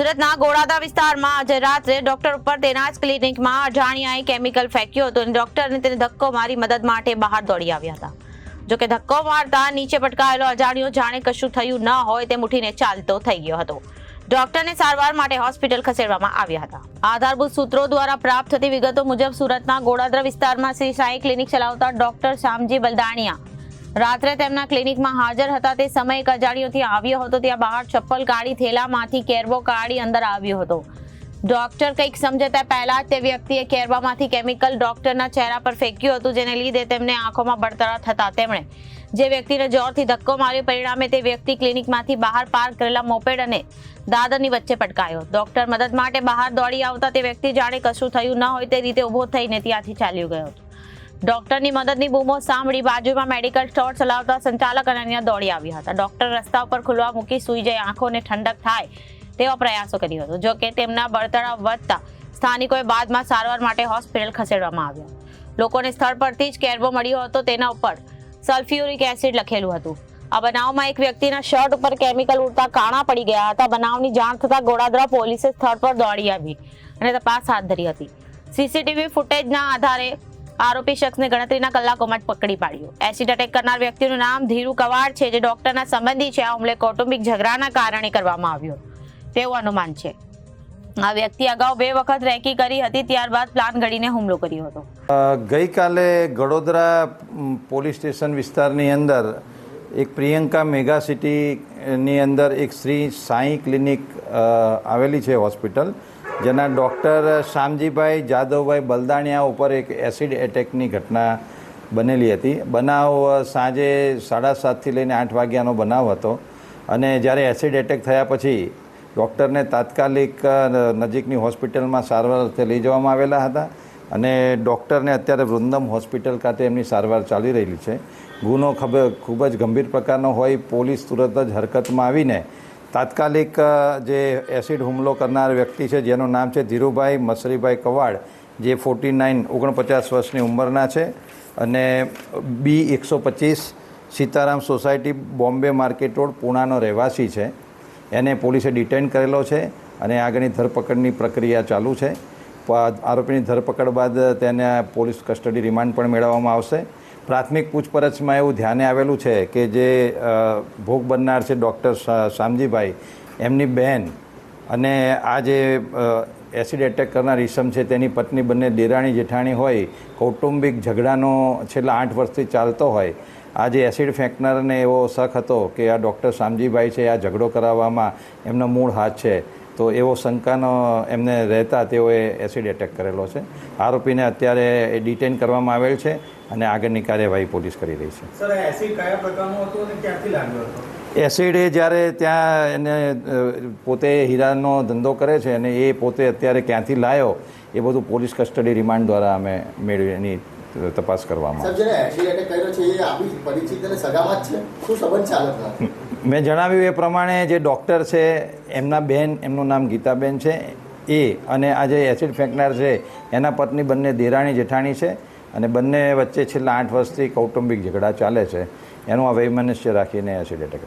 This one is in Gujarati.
સુરતના ગોળાદા વિસ્તારમાં આજે રાત્રે ડોક્ટર ઉપર તેના જ ક્લિનિકમાં અજાણ્યાએ કેમિકલ ફેંક્યું હતું અને ડોક્ટરને તેને ધક્કો મારી મદદ માટે બહાર દોડી આવ્યા હતા. જોકે ધક્કો મારતા નીચે પટકાયેલો અજાણ્યો જાણે કશું થયું ન હોય તેમ ઉઠીને ચાલતો થઈ ગયો હતો. ડોક્ટરને સારવાર માટે હોસ્પિટલ ખસેડવામાં આવ્યા હતા. આધારભૂત સૂત્રો દ્વારા પ્રાપ્ત થતી વિગતો મુજબ સુરતના ગોળાદરા વિસ્તારમાં શ્રી સાંઈ ક્લિનિક ચલાવતા ડોક્ટર શામજી બલદાણિયા રાત્રે તેમના ક્લિનિકમાં હાજર હતા. તે સમયે એક આવ્યો હતો. ત્યાં બહાર ચપ્પલ કાઢી થેલામાંથી કેરબો કાઢી અંદર આવ્યો હતો. ડોક્ટર કંઈક સમજતા પહેલા જ તે વ્યક્તિએ કેરબામાંથી કેમિકલ ડોક્ટરના ચહેરા પર ફેંક્યું હતું, જેને લીધે તેમને આંખોમાં બળતરા થતા. તેમણે જે વ્યક્તિને જોરથી ધક્કો માર્યો, પરિણામે તે વ્યક્તિ ક્લિનિકમાંથી બહાર પાર્ક કરેલા મોપેડ અને દાદરની વચ્ચે પટકાયો. ડોક્ટર મદદ માટે બહાર દોડી આવતા તે વ્યક્તિ જાણે કશું થયું ન હોય તે રીતે ઊભો થઈને ત્યાંથી ચાલ્યો ગયો હતો. ડોક્ટરની મદદની બૂમો સાંભળી બાજુમાં મેડિકલ સ્ટોર ચલાવતા સંચાલક અને અન્ય દોડી આવ્યા હતા. ડોક્ટર રસ્તા ઉપર ખુલવા મૂકી સૂઈ જઈ આંખોને ઠંડક થાય તેવા પ્રયાસો કર્યો હતો. જો કે તેમના બળતરા વધતા સ્થાનિકોએ બાદમાં સારવાર માટે હોસ્પિટલ ખસેડવામાં આવ્યા. લોકોને સ્થળ પરથી જ કેરબો મળ્યો હતો. તેના ઉપર સલ્ફ્યુરિક એસિડ લખેલું હતું. આ બનાવમાં એક વ્યક્તિના શર્ટ ઉપર કેમિકલ ઉડતા કાણા પડી ગયા હતા. બનાવની જાણ થતાં ગોડાદરા પોલીસે સ્થળ પર દોડી આવી અને તપાસ હાથ ધરી હતી. સીસીટીવી ફૂટેજના આધારે આરોપી શખ્સને ગણતરીના કલાકોમાં જ પકડી પાડ્યો. એસિડ અટેક કરનાર વ્યક્તિનું નામ ધીરુ કવાડ છે, જે ડોક્ટરના સંબંધી છે. આ હુમલે કૌટુંબિક ઝઘડાના કારણે કરવામાં આવ્યો. તેવું અનુમાન છે. આ વ્યક્તિ અગાઉ બે વખત રેકી કરી હતી, ત્યારબાદ પ્લાન ઘડીને હુમલો કર્યો હતો. ગઈકાલે ગડોદરા પોલીસ સ્ટેશન વિસ્તારની અંદર એક પ્રિયંકા મેગા સિટીની અંદર એક શ્રી સાંઈ ક્લિનિક આવેલી છે હોસ્પિટલ. જેના ડૉક્ટર શામજીભાઈ જાદવભાઈ બલદાણિયા ઉપર એક એસિડ એટેકની ઘટના બનેલી હતી. બનાવ સાંજે સાડા સાતથી લઈને આઠ વાગ્યાનો બનાવ હતો અને જ્યારે એસિડ એટેક થયા પછી ડૉક્ટરને તાત્કાલિક નજીકની હોસ્પિટલમાં સારવાર અર્થે લઈ જવામાં આવેલા હતા અને ડૉક્ટરને અત્યારે વૃંદમ હોસ્પિટલ ખાતે એમની સારવાર ચાલી રહેલી છે. ગુનો ખબર ખૂબ જ ગંભીર પ્રકારનો હોય, પોલીસ તુરત જ હરકતમાં આવીને તાત્કાલિક જે એસિડ હુમલો કરનાર વ્યક્તિ છે, જેનું નામ છે ધીરુભાઈ મસરીભાઈ કવાડ, જે ફોર્ટી નાઇન ઓગણપચાસ વર્ષની ઉંમરના છે અને બી એકસો પચીસ Sitaram society, Bombay market road, પૂણાનો રહેવાસી છે. એને પોલીસે ડિટેન કરેલો છે અને આગળની ધરપકડની પ્રક્રિયા ચાલુ છે. આરોપીની ધરપકડ બાદ તેને પોલીસ કસ્ટડી રિમાન્ડ પણ મેળવવામાં આવશે. પ્રાથમિક પૂછપરછમાં એવું ધ્યાને આવેલું છે કે જે ભોગ બનનાર છે ડૉક્ટર શામજીભાઈ, એમની બહેન અને આ જે એસિડ એટેક કરનાર ઈસમ છે તેની પત્ની બંને દેરાણી જેઠાણી હોય, કૌટુંબિક ઝઘડાનો છેલ્લા આઠ વર્ષથી ચાલતો હોય, આ જે એસિડ ફેંકનારને એવો શક હતો કે આ ડૉક્ટર શામજીભાઈ છે, આ ઝઘડો કરાવવામાં એમનો મૂળ હાથ છે, તો એવો શંકાનો એમને રહેતા તેઓએ એસિડ એટેક કરેલો છે. આરોપીને અત્યારે ડિટેન કરવામાં આવેલ છે. અને આગળની કાર્યવાહી પોલીસ કરી રહી છે. એસિડ કયા પ્રકારનું હતું અને ક્યાંથી લાગ્યો હતો? એસિડ એ જ્યારે ત્યાં એને પોતે હીરાનો ધંધો કરે છે અને એ પોતે અત્યારે ક્યાંથી લાયો એ બધું પોલીસ કસ્ટડી રિમાન્ડ દ્વારા અમે મેળવી એની તપાસ કરવામાં મેં જણાવ્યું એ પ્રમાણે જે ડૉક્ટર છે એમના બેન એમનું નામ ગીતાબેન છે એ અને આ જે એસિડ ફેંકનાર છે એના પત્ની બંને દેરાણી જેઠાણી છે અને બંને વચ્ચે છેલ્લા આઠ વર્ષથી કૌટુંબિક ઝઘડા ચાલે છે. એનું આ વૈમનસ્ય રાખીને એસિડ એટેક